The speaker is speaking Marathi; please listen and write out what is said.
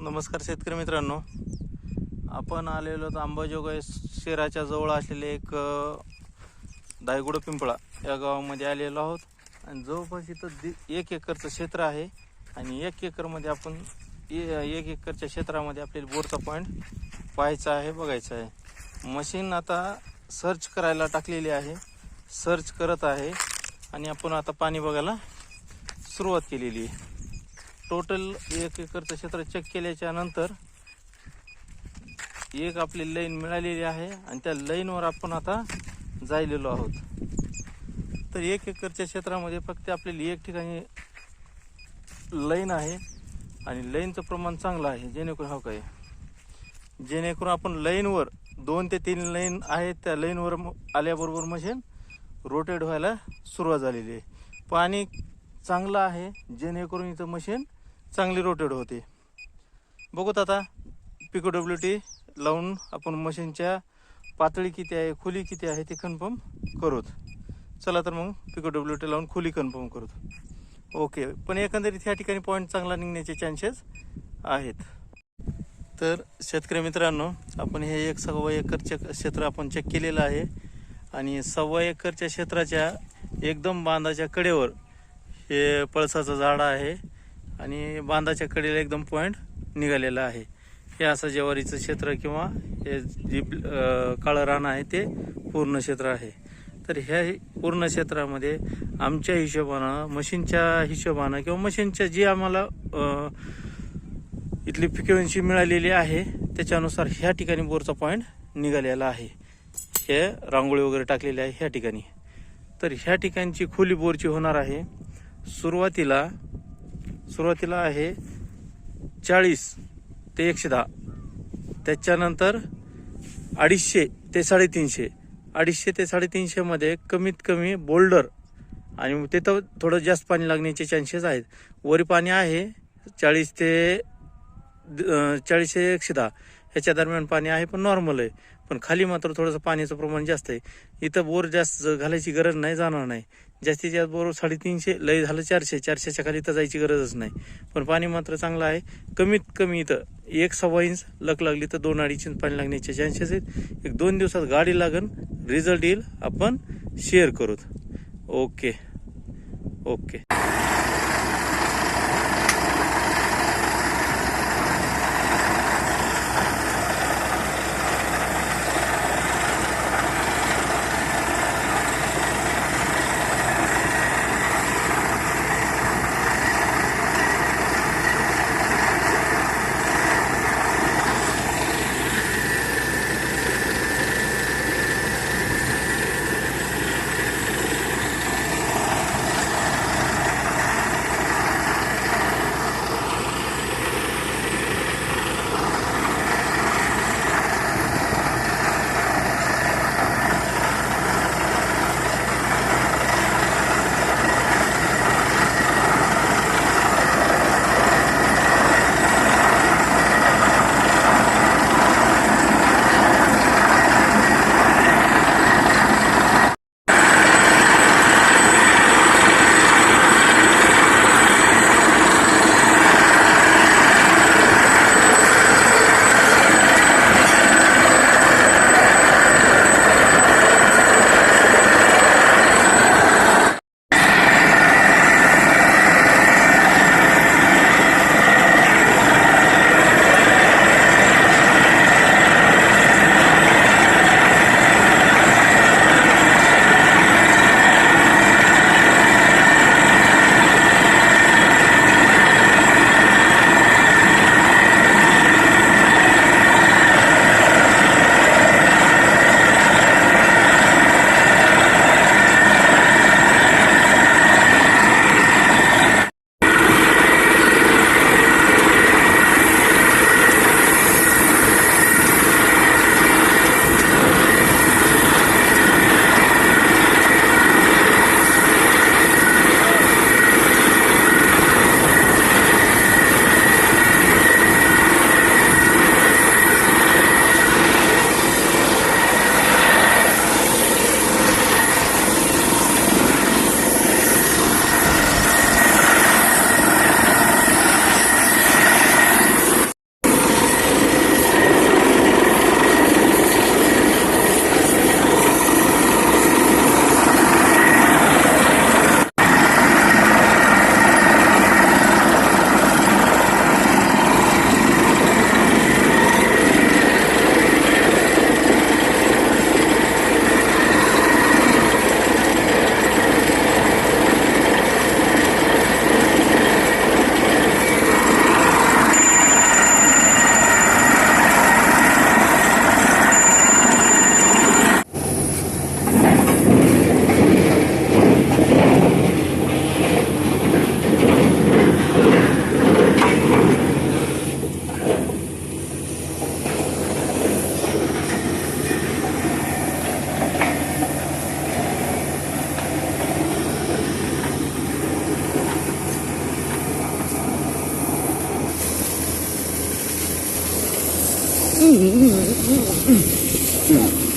नमस्कार शेतकरी मित्रांनो. आपण आलेलो आहोत अंबाजोगाई शहराच्या जवळ असलेले एक दायगुड पिंपळा या गावामध्ये आलेलो आहोत. आणि जवळपास इथं दि एक एकरचं क्षेत्र आहे. आणि एक एकरमध्ये आपण ए- एक एकरच्या क्षेत्रामध्ये आपल्याला बोरचा पॉईंट पाहायचा आहे बघायचा आहे. मशीन आता सर्च करायला टाकलेली आहे. सर्च करत आहे. आणि आपण आता पाणी बघायला सुरुवात केलेली आहे. टोटल एक एकरचं क्षेत्र चेक केल्याच्यानंतर एक आपली लाईन मिळालेली आहे आणि त्या लाईनवर आपण आता जायलेलो आहोत. तर एक एकरच्या क्षेत्रामध्ये फक्त आपल्याला एक ठिकाणी लाईन आहे आणि लाईनचं प्रमाण चांगलं आहे जेणेकरून हो काय? जेणेकरून आपण लाईनवर दोन ते तीन लाईन आहेत त्या लाईनवर आल्याबरोबर म्हणजे मशीन रोटेट व्हायला सुरुवात झालेली आहे. पाणी चांगलं आहे जेणेकरून इथं मशीन चांगली रोटेड होते. बघूत आता पिको डब्ल्यू टी लावून आपण मशीनच्या पातळी किती आहे खोली किती आहे ते कन्फर्म करूत. चला तर मग पिको डब्ल्यू टी लावून खोली कन्फर्म करूत. ओके पण एकंदरीत ह्या ठिकाणी पॉईंट चांगला निघण्याचे चान्सेस आहेत. तर शेतकरी मित्रांनो आपण हे एक सव्वा एकरचे क्षेत्र आपण चेक केलेलं आहे. आणि सव्वा एकरच्या क्षेत्राच्या एकदम बांधाच्या कडेवर हे पळसाचं झाड आहे. आणि बांधाच्या कडेला एकदम पॉईंट निघालेला आहे. हे असं ज्वारीचं क्षेत्र किंवा हे जे काळं रान आहे ते पूर्ण क्षेत्र आहे. तर ह्या पूर्ण क्षेत्रामध्ये आमच्या हिशोबानं मशीनच्या हिशोबानं किंवा मशीनच्या जी आम्हाला इथली फ्रिक्वेन्सी मिळालेली आहे त्याच्यानुसार ह्या ठिकाणी बोरचा पॉईंट निघालेला आहे. हे रांगोळी वगैरे टाकलेली आहे ह्या ठिकाणी. तर ह्या ठिकाणची खोली बोरची होणार आहे. सुरुवातीला सुरुवातीला आहे चाळीस ते एकशे दहा. त्याच्यानंतर अडीचशे ते साडेतीनशे. अडीचशे ते साडेतीनशेमध्ये कमीत कमी बोल्डर आणि तिथं थोडं जास्त पाणी लागण्याचे चान्सेस आहेत. वरी पाणी आहे चाळीस ते चाळीस ते एकशे दहा. ह्याच्या दरम्यान पाणी आहे पण नॉर्मल आहे. पण खाली मात्र थोडंसं पाण्याचं प्रमाण जास्त आहे. इथं बोर जास्त घालायची गरज नाही जाणार नाही. जास्तीत जास्त बोर साडेतीनशे लय झालं चारशे चारशेच्या खाली तर जायची गरजच नाही. पण पाणी मात्र चांगलं आहे. कमीत कमी इथं एक सव्वा इंच लक लागली तर दोन अडीच इंच पाणी लागण्याचे चान्सेस आहेत. एक दोन दिवसात गाडी लागन रिझल्ट येईल. आपण शेअर करूत. Okay okay 嗯嗯嗯嗯嗯嗯